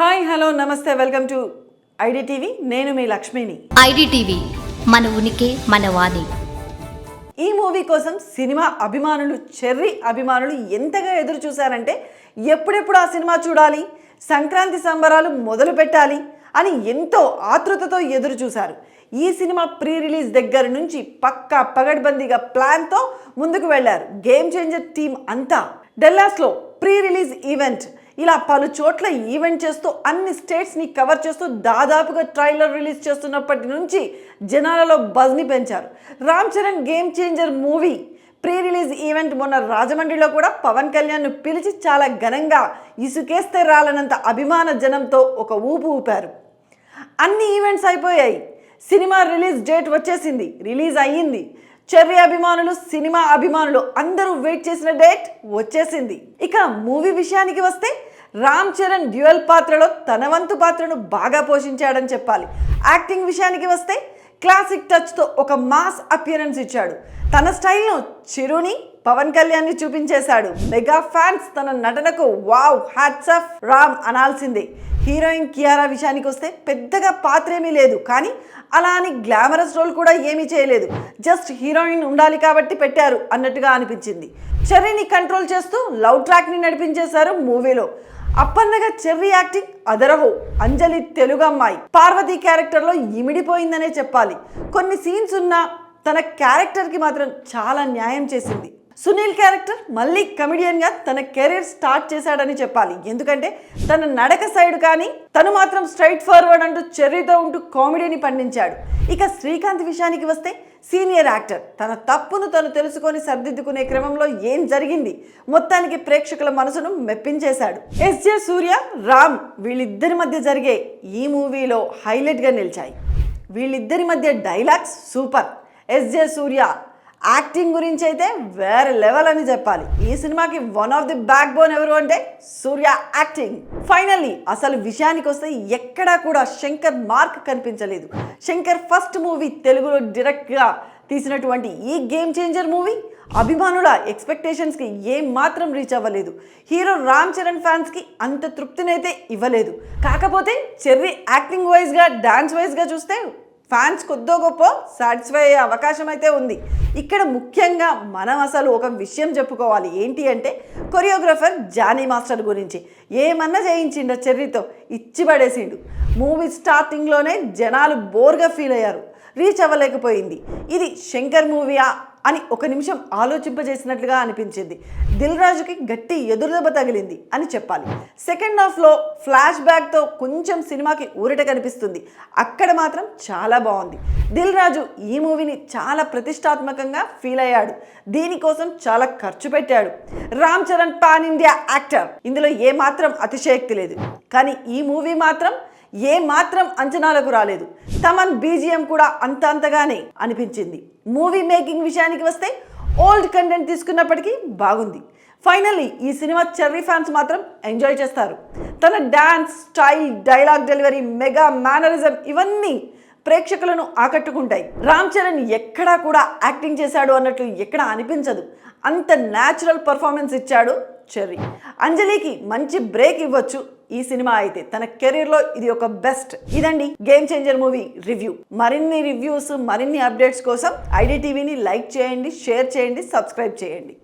Hi hello namaste welcome to ID TV నేను మీ లక్ష్మిని. ఐడిటీవీ మన ఉనికి మన వాణి. ఈ మూవీ కోసం సినిమా అభిమానులు చెర్రీ అభిమానులు ఎంతగా ఎదురు చూశారంటే ఎప్పుడెప్పుడు ఆ సినిమా చూడాలి సంక్రాంతి సంబరాలు మొదలు పెట్టాలి అని ఎంతో ఆతృతతో ఎదురు చూశారు. ఈ సినిమా ప్రీ రిలీజ్ దగ్గర నుంచి పక్కా పగడ్బందీగా ప్లాన్తో ముందుకు వెళ్ళారు. గేమ్ చేంజర్ టీం అంతా. డెల్లాస్లో ప్రీ రిలీజ్ ఈవెంట్ ఇలా పలు చోట్ల ఈవెంట్ చేస్తూ అన్ని స్టేట్స్ని కవర్ చేస్తూ దాదాపుగా ట్రైలర్ రిలీజ్ చేస్తున్నప్పటి నుంచి జనాలలో బజ్ని పెంచారు. Ram Charan game changer movie pre release event మొన్న రాజమండ్రిలో కూడా పవన్ కళ్యాణ్ను పిలిచి చాలా ఘనంగా ఇసుకేస్తే రాలనంత అభిమాన జనంతో ఒక ఊపు ఊపారు. అన్ని ఈవెంట్స్ అయిపోయాయి. సినిమా రిలీజ్ డేట్ వచ్చేసింది. రిలీజ్ అయ్యింది. చెర్రీ అభిమానులు సినిమా అభిమానులు అందరూ వెయిట్ చేసిన డేట్ వచ్చేసింది. ఇక మూవీ విషయానికి వస్తే రామ్ చరణ్ డ్యూయల్ పాత్రలో తన వంతు పాత్రను బాగా పోషించాడని చెప్పాలి. యాక్టింగ్ విషయానికి వస్తే క్లాసిక్ టచ్తో ఒక మాస్ అపియరెన్స్ ఇచ్చాడు. తన స్టైల్ను చిరుని పవన్ కళ్యాణ్ని చూపించేశాడు. మెగా ఫ్యాన్స్ తన నటనకు వావ్ హ్యాట్స్ ఆఫ్ రామ్ అనాల్సిందే. హీరోయిన్ కియారా విషయానికి వస్తే పెద్దగా పాత్ర ఏమీ లేదు. కానీ అలా అని గ్లామరస్ రోల్ కూడా ఏమీ చేయలేదు. జస్ట్ హీరోయిన్ ఉండాలి కాబట్టి పెట్టారు అన్నట్టుగా అనిపించింది. చెర్రీని కంట్రోల్ చేస్తూ లవ్ ట్రాక్ని నడిపించేశారు మూవీలో. అప్పన్నగా చెర్రీ యాక్టింగ్ అదరహో అంజలి తెలుగు అమ్మాయి పార్వతి క్యారెక్టర్లో ఇమిడిపోయిందనే చెప్పాలి. కొన్ని సీన్స్ ఉన్నా తన క్యారెక్టర్కి మాత్రం చాలా న్యాయం చేసింది. సునీల్ క్యారెక్టర్ మళ్ళీ కమెడియన్గా తన కెరీర్ స్టార్ట్ చేశాడని చెప్పాలి. ఎందుకంటే తన నడక సైడ్ కానీ తను మాత్రం స్ట్రైట్ ఫార్వర్డ్ అంటూ చెర్రీతో ఉంటూ కామెడీని పండించాడు. ఇక శ్రీకాంత్ విషయానికి వస్తే సీనియర్ యాక్టర్ తన తప్పును తను తెలుసుకొని సర్దిద్దుకునే క్రమంలో ఏం జరిగింది? మొత్తానికి ప్రేక్షకుల మనసును మెప్పించేశాడు. ఎస్జే సూర్య రామ్ వీళ్ళిద్దరి మధ్య జరిగే ఈ మూవీలో హైలైట్గా నిలిచాయి. వీళ్ళిద్దరి మధ్య dialogues super SJ Surya acting గురించి అయితే వేరే లెవెల్ అని చెప్పాలి. ఈ సినిమాకి one of the backbone ఎవరు అంటే సూర్య యాక్టింగ్. ఫైనల్లీ అసలు విషయానికి వస్తే ఎక్కడా కూడా శంకర్ మార్క్ కనిపించలేదు. శంకర్ ఫస్ట్ మూవీ తెలుగులో డైరెక్ట్గా తీసినటువంటి ఈ గేమ్ చేంజర్ మూవీ అభిమానుల ఎక్స్పెక్టేషన్స్కి ఏం మాత్రం రీచ్ అవ్వలేదు. హీరో రామ్ చరణ్ ఫ్యాన్స్కి అంత తృప్తినైతే ఇవ్వలేదు. కాకపోతే చెర్రీ యాక్టింగ్ వైజ్గా డాన్స్ వైజ్గా చూస్తే ఫ్యాన్స్ కొద్దో గొప్ప సాటిస్ఫై అయ్యే అవకాశం అయితే ఉంది. ఇక్కడ ముఖ్యంగా మనం అసలు ఒక విషయం చెప్పుకోవాలి. ఏంటి అంటే కొరియోగ్రఫర్ జానీ మాస్టర్ గురించి. ఏమన్నా చేయించిండ చెర్రీతో? ఇచ్చి పడేసిండు. మూవీ స్టార్టింగ్లోనే జనాలు బోర్గా ఫీల్ అయ్యారు. రీచ్ అవ్వలేకపోయింది. ఇది శంకర్ మూవీయా? అని ఒక నిమిషం ఆలోచింపజేసినట్లుగా అనిపించింది. దిల్ రాజుకి గట్టి ఎదురుదెబ్బ తగిలింది అని చెప్పాలి. సెకండ్ హాఫ్లో ఫ్లాష్ బ్యాక్తో కొంచెం సినిమాకి ఊరట కనిపిస్తుంది. అక్కడ మాత్రం చాలా బాగుంది. దిల్ రాజు ఈ మూవీని చాలా ప్రతిష్టాత్మకంగా ఫీల్ అయ్యాడు. దీనికోసం చాలా ఖర్చు పెట్టాడు. Ram Charan pan India actor. ఇందులో ఏ మాత్రం అతిశయక్తి లేదు. కానీ ఈ మూవీ మాత్రం ఏ మాత్రం అంచనాలకు రాలేదు. తమన్ బీజిఎం కూడా అంత అంతగానే అనిపించింది. మూవీ మేకింగ్ విషయానికి వస్తే ఓల్డ్ కంటెంట్ తీసుకున్నప్పటికీ బాగుంది. ఫైనల్లీ ఈ సినిమా చెర్రీ ఫ్యాన్స్ మాత్రం ఎంజాయ్ చేస్తారు. తన dance style dialogue delivery mega mannerism ఇవన్నీ ప్రేక్షకులను ఆకట్టుకుంటాయి. రామ్ చరణ్ ఎక్కడా కూడా యాక్టింగ్ చేశాడు అన్నట్లు ఎక్కడ అనిపించదు. అంత న్యాచురల్ పర్ఫార్మెన్స్ ఇచ్చాడు చెర్రీ. అంజలికి మంచి బ్రేక్ ఇవ్వచ్చు ఈ సినిమా అయితే తన కెరీర్లో ఇది ఒక బెస్ట్. ఇదండి గేమ్ చేంజర్ మూవీ రివ్యూ మరిన్ని రివ్యూస్ మరిన్ని అప్డేట్స్ కోసం ఐడి టీవీని లైక్ చేయండి షేర్ చేయండి సబ్స్క్రైబ్ చేయండి.